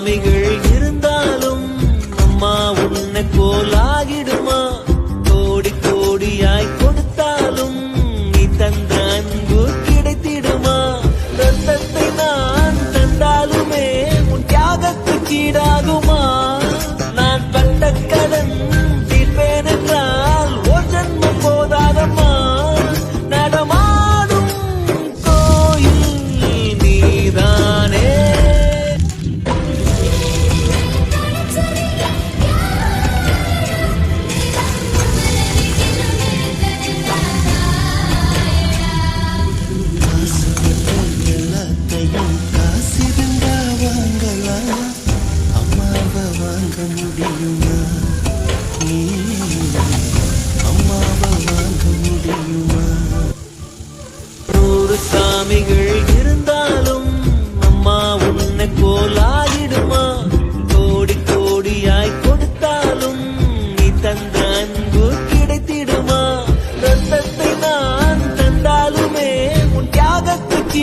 சாமிகள் இருந்தாலும் அம்மா உன்னை போலாகிடுமா? கோடி கோடியாய் கொடுத்தாலும் நீ தந்த அன்பு கிடைத்திடுமா? ரத்தத்தை நான் தந்தாலுமே உன் தியாகத்துக்கு ஈடாகுமா? பார்க்க முடியுமா அம்மாவை வாங்க முடியுமா நூறு சாமிகள் இருந்தாலும் அம்மா உன்னை போலாகிடுமா கோடி கோடியாய் கொடுத்தாலும் நீ தந்த அன்பு கிடைத்திடுமா? ரத்தத்தை நான் தந்தாலுமே உன் தியாகத்துக்கு